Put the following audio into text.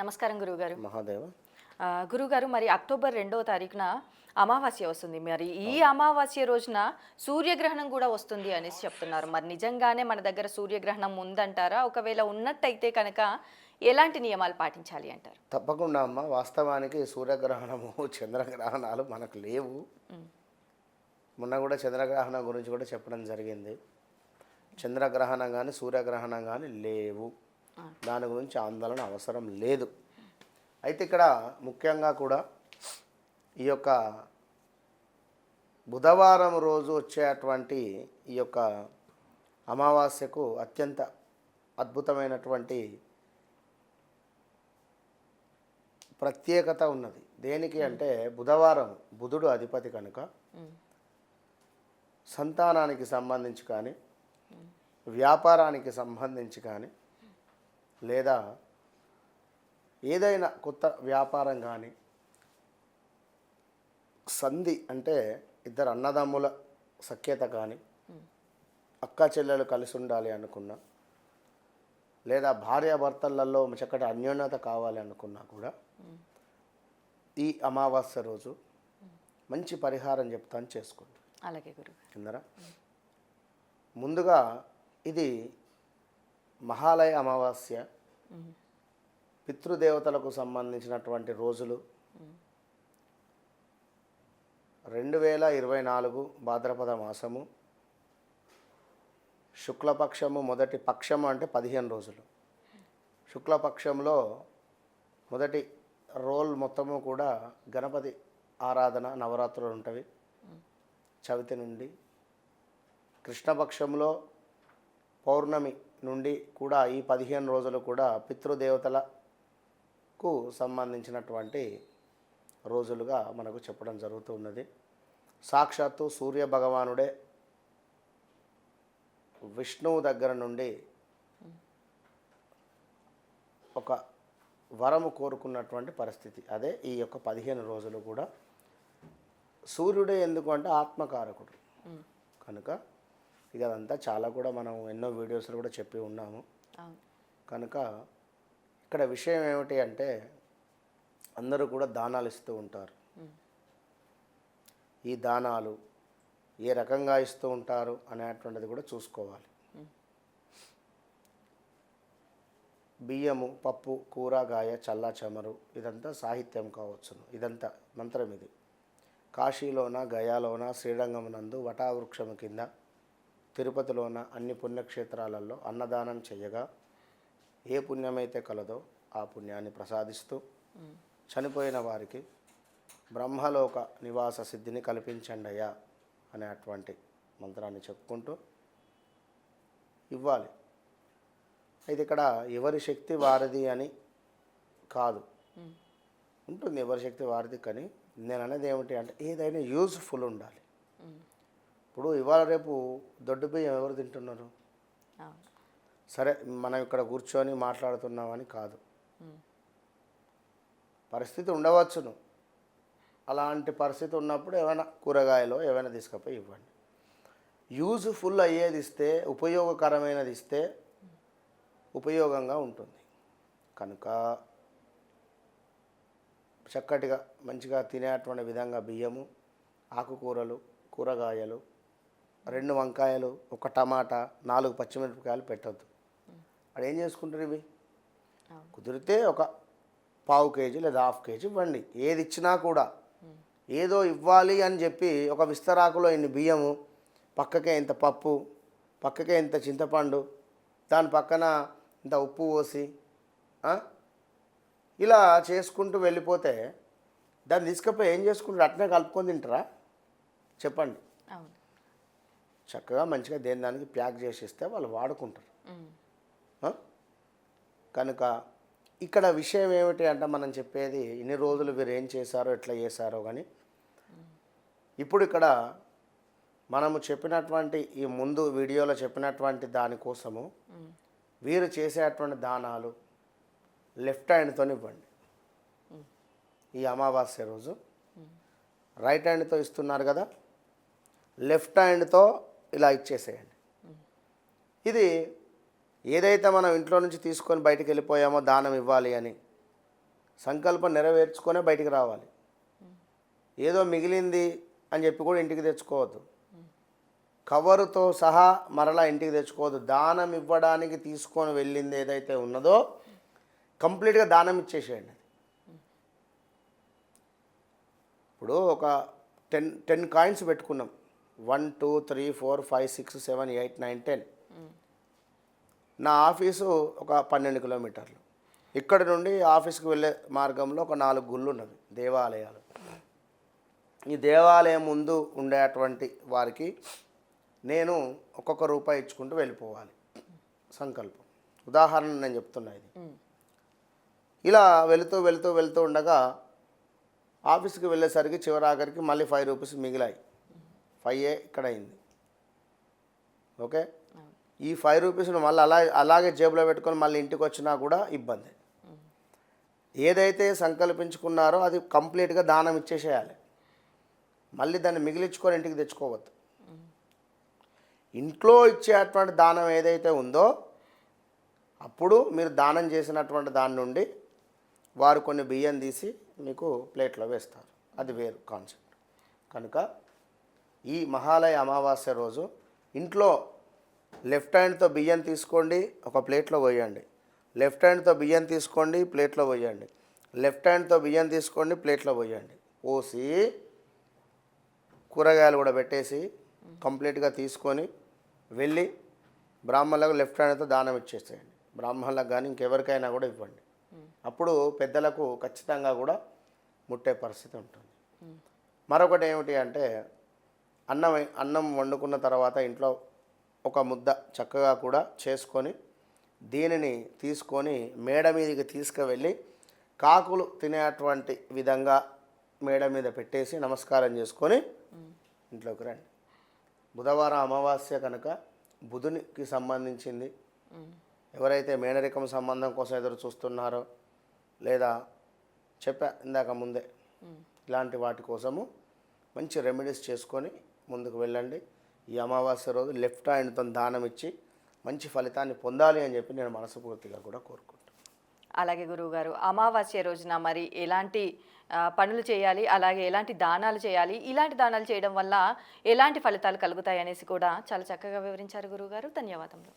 నమస్కారం గురువుగారు. మహాదేవ. ఆ, గురువుగారు మరి అక్టోబర్ రెండవ తారీఖున అమావాస్య వస్తుంది. మరి ఈ అమావాస్య రోజున సూర్యగ్రహణం కూడా వస్తుంది అనేసి చెప్తున్నారు. మరి నిజంగానే మన దగ్గర సూర్యగ్రహణం ఉందంటారా? ఒకవేళ ఉన్నట్టయితే కనుక ఎలాంటి నియమాలు పాటించాలి అంటారు? తప్పకుండా అమ్మ. వాస్తవానికి సూర్యగ్రహణము చంద్రగ్రహణాలు మనకు లేవు. మొన్న కూడా చంద్రగ్రహణం గురించి కూడా చెప్పడం జరిగింది. చంద్రగ్రహణం కానీ సూర్యగ్రహణం కానీ లేవు. దాని గురించి ఆందోళన అవసరం లేదు. అయితే ఇక్కడ ముఖ్యంగా కూడా ఈ యొక్క బుధవారం రోజు వచ్చేటువంటి ఈ యొక్క అమావాస్యకు అత్యంత అద్భుతమైనటువంటి ప్రత్యేకత ఉన్నది. దేనికి అంటే బుధవారం బుధుడు అధిపతి కనుక సంతానానికి సంబంధించి కానీ వ్యాపారానికి సంబంధించి కానీ లేదా ఏదైనా కొత్త వ్యాపారం కానీ సంధి అంటే ఇద్దరు అన్నదమ్ముల సఖ్యత కానీ అక్క చెల్లెలు కలిసి ఉండాలి అనుకున్నా లేదా భార్యాభర్తలలో చక్కటి అన్యోన్యత కావాలి అనుకున్నా కూడా ఈ అమావాస్య రోజు మంచి పరిహారం చెప్తాను చేసుకోండి అలాగే గురువు కిందరా ముందుగా ఇది మహాలయ అమావాస్య పితృదేవతలకు సంబంధించినటువంటి రోజులు రెండు వేల ఇరవై నాలుగు భాద్రపద మాసము. శుక్లపక్షము మొదటి పక్షము అంటే పదిహేను రోజులు. శుక్లపక్షంలో మొదటి రోల్ మొత్తము కూడా గణపతి ఆరాధన నవరాత్రులు ఉంటవి. చవితి నుండి కృష్ణపక్షంలో పౌర్ణమి నుండి కూడా ఈ పదిహేను రోజులు కూడా పితృదేవతలకు సంబంధించినటువంటి రోజులుగా మనకు చెప్పడం జరుగుతూ ఉన్నది. సాక్షాత్తు సూర్య భగవానుడే విష్ణువు దగ్గర నుండి ఒక వరము కోరుకున్నటువంటి పరిస్థితి. అదే ఈ యొక్క పదిహేను రోజులు కూడా సూర్యుడే ఎందుకు అంటే ఆత్మకారకుడు. కనుక ఇక అదంతా చాలా కూడా మనం ఎన్నో వీడియోస్లో కూడా చెప్పి ఉన్నాము. కనుక ఇక్కడ విషయం ఏమిటి అంటే అందరూ కూడా దానాలు ఇస్తూ ఉంటారు. ఈ దానాలు ఏ రకంగా ఇస్తూ ఉంటారు అనేటువంటిది కూడా చూసుకోవాలి. బియ్యము పప్పు కూరగాయ చల్ల చెమరు ఇదంతా సాహిత్యం కావచ్చును. ఇదంతా మంత్రం ఇది. కాశీలోన గయాలోన శ్రీరంగమునందు వటావృక్షము కింద తిరుపతిలోన అన్ని పుణ్యక్షేత్రాలలో అన్నదానం చేయగా ఏ పుణ్యమైతే కలదో ఆ పుణ్యాన్ని ప్రసాదిస్తూ చనిపోయిన వారికి బ్రహ్మలోక నివాస సిద్ధిని కల్పించండయ్యా అనేటువంటి మంత్రాన్ని చెప్పుకుంటూ ఇవ్వాలి. అయితే ఇక్కడ ఎవరి శక్తి వారిది అని కాదు. ఉంటుంది ఎవరి శక్తి వారిది కానీ నేను అనేది ఏమిటి అంటే ఏదైనా యూజ్ఫుల్ ఉండాలి. ఇప్పుడు ఇవాళ రేపు దొడ్డు బియ్యం ఎవరు తింటున్నారు? సరే మనం ఇక్కడ కూర్చొని మాట్లాడుతున్నామని కాదు. పరిస్థితి ఉండవచ్చును. అలాంటి పరిస్థితి ఉన్నప్పుడు ఏమైనా కూరగాయలు ఏమైనా తీసుకుపోయి ఇవ్వండి. యూజ్ఫుల్ అయ్యేది ఇస్తే ఉపయోగకరమైనది ఇస్తే ఉపయోగంగా ఉంటుంది. కనుక చక్కటిగా మంచిగా తినేటువంటి విధంగా బియ్యము ఆకుకూరలు కూరగాయలు రెండు వంకాయలు ఒక టమాటా నాలుగు పచ్చిమిరపకాయలు పెట్టద్దు. వాడు ఏం చేసుకుంటారు ఇవి. కుదిరితే ఒక పావు కేజీ లేదా హాఫ్ కేజీ ఇవ్వండి. ఏది ఇచ్చినా కూడా. ఏదో ఇవ్వాలి అని చెప్పి ఒక విస్తరాకులో ఇన్ని బియ్యము పక్కకే ఇంత పప్పు పక్కకే ఇంత చింతపండు దాని పక్కన ఇంత ఉప్పు పోసి? ఇలా చేసుకుంటూ వెళ్ళిపోతే దాన్ని తీసుకపోయి ఏం చేసుకుంటారు? అట్నే కలుపుకొని తింటారా? చెప్పండి. అవును. చక్కగా మంచిగా దేని దానికి ప్యాక్ చేసి ఇస్తే వాళ్ళు వాడుకుంటారు? కనుక ఇక్కడ విషయం ఏమిటి అంటే మనం చెప్పేది ఇన్ని రోజులు వీరు ఏం చేశారో ఎట్లా చేశారో కానీ ఇప్పుడు ఇక్కడ మనము చెప్పినటువంటి ఈ ముందు వీడియోలో చెప్పినటువంటి దానికోసము వీరు చేసేటువంటి దానాలు లెఫ్ట్ హ్యాండ్తో ఇవ్వండి. ఈ అమావాస్య రోజు రైట్ హ్యాండ్తో ఇస్తున్నారు కదా? లెఫ్ట్ హ్యాండ్తో ఇలా ఇచ్చేసేయండి. ఇది ఏదైతే మనం ఇంట్లో నుంచి తీసుకొని బయటికి వెళ్ళిపోయామో దానం ఇవ్వాలి అని సంకల్పం నెరవేర్చుకొనే బయటికి రావాలి. ఏదో మిగిలింది అని చెప్పి కూడా ఇంటికి తెచ్చుకోవద్దు. కవరుతో సహా మరలా ఇంటికి తెచ్చుకోవద్దు. దానం ఇవ్వడానికి తీసుకొని వెళ్ళింది ఏదైతే ఉన్నదో కంప్లీట్గా దానం ఇచ్చేసేయండి. ఇప్పుడు ఒక టెన్ టెన్ కాయిన్స్ పెట్టుకున్నాం. One two three four five six seven eight nine ten. నా ఆఫీసు ఒక పన్నెండు కిలోమీటర్లు. ఇక్కడ నుండి ఆఫీస్కి వెళ్ళే మార్గంలో ఒక నాలుగు గుళ్ళు ఉన్నవి దేవాలయాలు. ఈ దేవాలయం ముందు ఉండేటువంటి వారికి నేను ఒక్కొక్క రూపాయి ఇచ్చుకుంటూ వెళ్ళిపోవాలి. సంకల్పం. ఉదాహరణ నేను చెప్తున్నా ఇది. ఇలా వెళుతూ వెళుతూ వెళుతూ ఉండగా ఆఫీస్కి వెళ్ళేసరికి చివరి ఆఖరికి మళ్ళీ ఫైవ్ రూపీస్ మిగిలాయి. ఫైవ్ ఏ ఇక్కడ అయింది ఓకే ఈ ఫైవ్ రూపీస్ను మళ్ళీ అలా అలాగే జేబులో పెట్టుకొని మళ్ళీ ఇంటికి వచ్చినా కూడా ఇబ్బంది. ఏదైతే సంకల్పించుకున్నారో అది కంప్లీట్గా దానం ఇచ్చేసేయాలి. మళ్ళీ దాన్ని మిగిలించుకొని ఇంటికి తెచ్చుకోవద్దు. ఇంట్లో ఇచ్చేటువంటి దానం ఏదైతే ఉందో అప్పుడు మీరు దానం చేసినటువంటి దాని నుండి వారు కొన్ని బియ్యం తీసి మీకు ప్లేట్లో వేస్తారు. అది వేరు కాన్సెప్ట్. కనుక ఈ మహాలయ అమావాస్య రోజు ఇంట్లో లెఫ్ట్ హ్యాండ్తో బియ్యం తీసుకోండి ఒక ప్లేట్లో పోయండి. లెఫ్ట్ హ్యాండ్తో బియ్యం తీసుకోండి ప్లేట్లో పోయండి. లెఫ్ట్ హ్యాండ్తో బియ్యం తీసుకోండి ప్లేట్లో పోయండి. పోసి కూరగాయలు కూడా పెట్టేసి కంప్లీట్గా తీసుకొని వెళ్ళి బ్రాహ్మణులకు లెఫ్ట్ హ్యాండ్తో దానం ఇచ్చేసేయండి. బ్రాహ్మణులకు కానీ ఇంకెవరికైనా కూడా ఇవ్వండి. అప్పుడు పెద్దలకు ఖచ్చితంగా కూడా ముట్టే పరిస్థితి ఉంటుంది. మరొకటి ఏమిటి అంటే అన్నం అన్నం వండుకున్న తర్వాత ఇంట్లో ఒక ముద్ద చక్కగా కూడా చేసుకొని దీనిని తీసుకొని మేడ మీదకి తీసుకువెళ్ళి కాకులు తినేటువంటి విధంగా మేడ మీద పెట్టేసి నమస్కారం చేసుకొని ఇంట్లోకి రండి. బుధవారం అమావాస్య కనుక బుధునికి సంబంధించింది. ఎవరైతే మేనరికం సంబంధం కోసం ఎదురు చూస్తున్నారో లేదా చెప్పా ఇందాక ముందే ఇలాంటి వాటి కోసము మంచి రెమెడీస్ చేసుకొని ముందుకు వెళ్ళండి. ఈ అమావాస్య రోజు లెఫ్ట్ హ్యాండ్తో దానం ఇచ్చి మంచి ఫలితాన్ని పొందాలి అని చెప్పి నేను మనస్ఫూర్తిగా కూడా కోరుకుంటున్నాను. అలాగే గురువుగారు అమావాస్య రోజున మరి ఎలాంటి పనులు చేయాలి అలాగే ఎలాంటి దానాలు చేయాలి ఇలాంటి దానాలు చేయడం వల్ల ఎలాంటి ఫలితాలు కలుగుతాయి అనేసి కూడా చాలా చక్కగా వివరించారు గురువుగారు. ధన్యవాదములు.